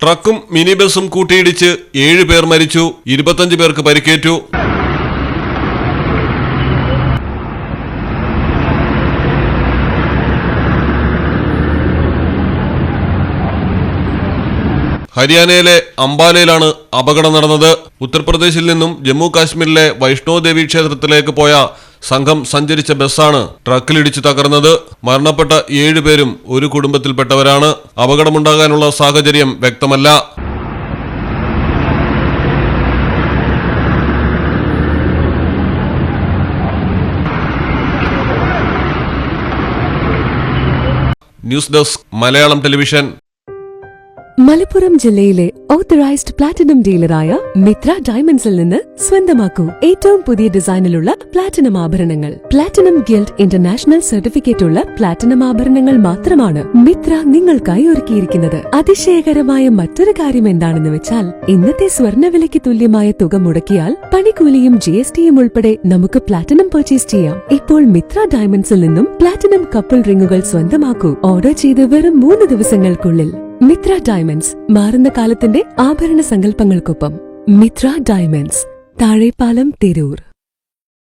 ട്രക്കും mini ബസും കൂട്ടിയിടിച്ച് ഏഴ് പേർ മരിച്ചു ഇരുപത്തഞ്ച് പേർക്ക് പരിക്കേറ്റു. ഹരിയാനയിലെ അംബാലയിലാണ് അപകടം നടന്നത്. ഉത്തർപ്രദേശിൽ നിന്നും ജമ്മു കാശ്മീരിലെ വൈഷ്ണോദേവി ക്ഷേത്രത്തിലേക്ക് പോയ സംഘം സഞ്ചരിച്ച ബസ്സാണ് ട്രക്കിലിടിച്ച് തകർന്നത്. മരണപ്പെട്ട ഏഴുപേരും ഒരു കുടുംബത്തിൽപ്പെട്ടവരാണ്. അപകടമുണ്ടാകാനുള്ള സാഹചര്യം വ്യക്തമല്ല. News desk Malayalam television. Malappuram ജില്ലയിലെ ഓത്തറൈസ്ഡ് പ്ലാറ്റിനം ഡീലറായ മിത്ര ഡയമണ്ട്സിൽ നിന്ന് സ്വന്തമാക്കൂ ഏറ്റവും പുതിയ ഡിസൈനിലുള്ള പ്ലാറ്റിനം ആഭരണങ്ങൾ. പ്ലാറ്റിനം ഗിൽഡ് ഇന്റർനാഷണൽ സർട്ടിഫിക്കറ്റ് ഉള്ള പ്ലാറ്റിനം ആഭരണങ്ങൾ മാത്രമാണ് മിത്ര നിങ്ങൾക്കായി ഒരുക്കിയിരിക്കുന്നത്. അതിശയകരമായ മറ്റൊരു കാര്യം എന്താണെന്ന് വെച്ചാൽ ഇന്നത്തെ സ്വർണവിലയ്ക്ക് തുല്യമായ തുക മുടക്കിയാൽ പണിക്കൂലിയും ജി എസ് ടിയും ഉൾപ്പെടെ നമുക്ക് പ്ലാറ്റിനം പർച്ചേസ് ചെയ്യാം. ഇപ്പോൾ മിത്ര ഡയമണ്ട്സിൽ നിന്നും പ്ലാറ്റിനം കപ്പിൾ റിംഗുകൾ സ്വന്തമാക്കൂ. ഓർഡർ ചെയ്ത് വെറും മൂന്ന് ദിവസങ്ങൾക്കുള്ളിൽ. മിത്ര ഡയമണ്ട്സ് മാറുന്ന കാലത്തിന്റെ ആഭരണ സങ്കല്പങ്ങൾക്കൊപ്പം. മിത്ര ഡയമണ്ട്സ് താഴെപ്പാലം തിരൂർ.